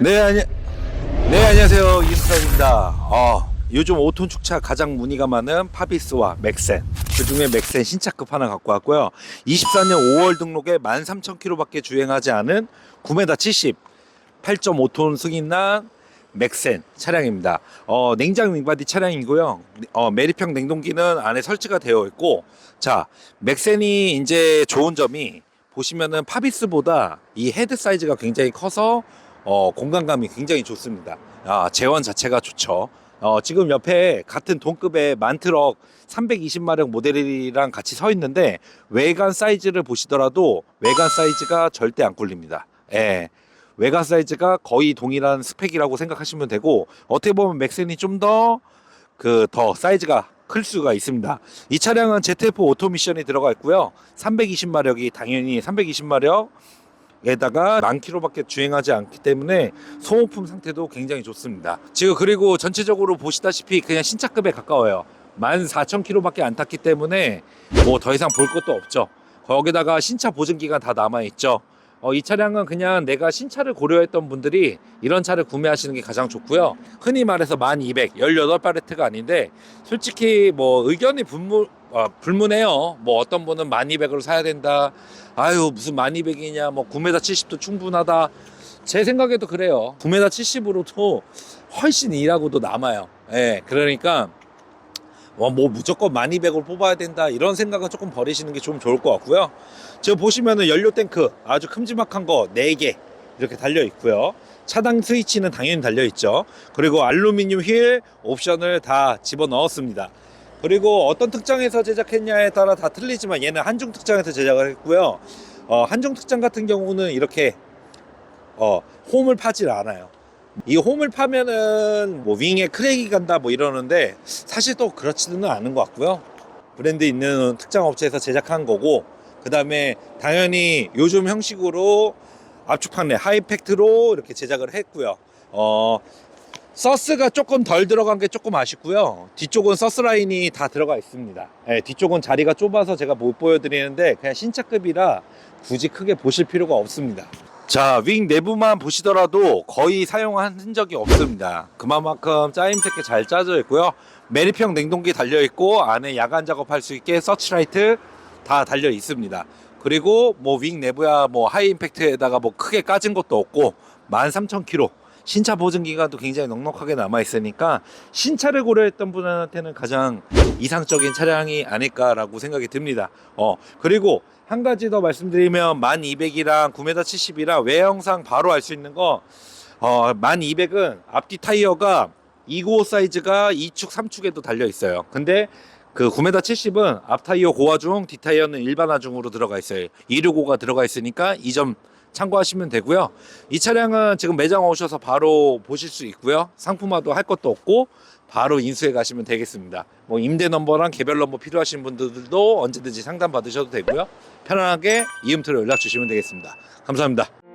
네, 아니, 네 안녕하세요 이스타입니다. 어, 요즘 5톤 축차 가장 문의가 많은 파비스와 맥센 그 중에 맥센 신차급 하나 갖고 왔고요. 24년 5월 등록에 13,000km밖에 주행하지 않은 9m 70 8.5톤 승인난 맥센 차량입니다. 어, 냉장 윙바디 차량이고요. 어, 매립형 냉동기는 안에 설치가 되어 있고, 자, 맥센이 이제 좋은 점이 보시면은 파비스보다 이 헤드 사이즈가 굉장히 커서 어, 공간감이 굉장히 좋습니다. 아, 재원 자체가 좋죠. 어, 지금 옆에 같은 동급의 만트럭 320마력 모델이랑 같이 서 있는데 외관 사이즈를 보시더라도 외관 사이즈가 절대 안 꿀립니다. 예. 외관 사이즈가 거의 동일한 스펙이라고 생각하시면 되고 어떻게 보면 맥센이 좀 더 그 더 사이즈가 클 수가 있습니다. 이 차량은 ZF 오토미션이 들어가 있고요. 320마력이 당연히 320마력 에다가 만 킬로밖에 주행하지 않기 때문에 소모품 상태도 굉장히 좋습니다. 지금 그리고 전체적으로 보시다시피 그냥 신차급에 가까워요. 14,000킬로밖에 안 탔기 때문에 뭐 더 이상 볼 것도 없죠. 거기다가 신차 보증 기간 다 남아 있죠. 어, 이 차량은 그냥 내가 신차를 고려했던 분들이 이런 차를 구매하시는 게 가장 좋고요. 흔히 말해서 1200, 18팔레트가 아닌데 솔직히 뭐 의견이 분무, 어, 불문해요. 뭐 어떤 분은 1200으로 사야 된다. 아유 무슨 1200이냐 뭐 9m 70도 충분하다. 제 생각에도 그래요. 9m 70으로도 훨씬 일하고도 남아요. 예, 그러니까 어, 뭐 무조건 1200을 뽑아야 된다 이런 생각은 조금 버리시는 게 좀 좋을 것 같고요. 지금 보시면은 연료 탱크 아주 큼지막한 거 4개 이렇게 달려 있고요. 차단 스위치는 당연히 달려 있죠. 그리고 알루미늄 휠 옵션을 다 집어 넣었습니다. 그리고 어떤 특장에서 제작했냐에 따라 다 틀리지만 얘는 한중 특장에서 제작을 했고요. 어, 한중 특장 같은 경우는 이렇게 어, 홈을 파질 않아요. 이 홈을 파면은 뭐 윙에 크랙이 간다 뭐 이러는데 사실 또 그렇지는 않은 것 같고요. 브랜드 있는 특장 업체에서 제작한 거고 그 다음에 당연히 요즘 형식으로 압축 판넬 하이팩트로 이렇게 제작을 했고요. 어 서스가 조금 덜 들어간 게 조금 아쉽고요. 뒤쪽은 서스 라인이 다 들어가 있습니다. 예, 뒤쪽은 자리가 좁아서 제가 못 보여드리는데 그냥 신차급이라 굳이 크게 보실 필요가 없습니다. 자, 윙 내부만 보시더라도 거의 사용한 흔적이 없습니다. 그만큼 짜임새게 잘 짜져 있고요. 매립형 냉동기 달려 있고 안에 야간 작업할 수 있게 서치라이트 다 달려 있습니다. 그리고 뭐 윙 내부야 뭐 하이 임팩트에다가 뭐 크게 까진 것도 없고 13,000km 신차 보증 기간도 굉장히 넉넉하게 남아 있으니까 신차를 고려했던 분한테는 가장 이상적인 차량이 아닐까라고 생각이 듭니다. 어 그리고 한 가지 더 말씀드리면 1200이랑 9m 70이랑 외형상 바로 알 수 있는 거 어, 1200은 앞뒤 타이어가 295 사이즈가 2축 3축에도 달려 있어요. 근데 그 9m 70은 앞 타이어 고화중, 뒷 타이어는 일반 하중으로 들어가 있어요. 265가 들어가 있으니까 이점 참고하시면 되고요. 이 차량은 지금 매장 오셔서 바로 보실 수 있고요. 상품화도 할 것도 없고 바로 인수해 가시면 되겠습니다. 뭐 임대 넘버랑 개별 넘버 필요하신 분들도 언제든지 상담 받으셔도 되고요. 편안하게 이음트로 연락 주시면 되겠습니다. 감사합니다.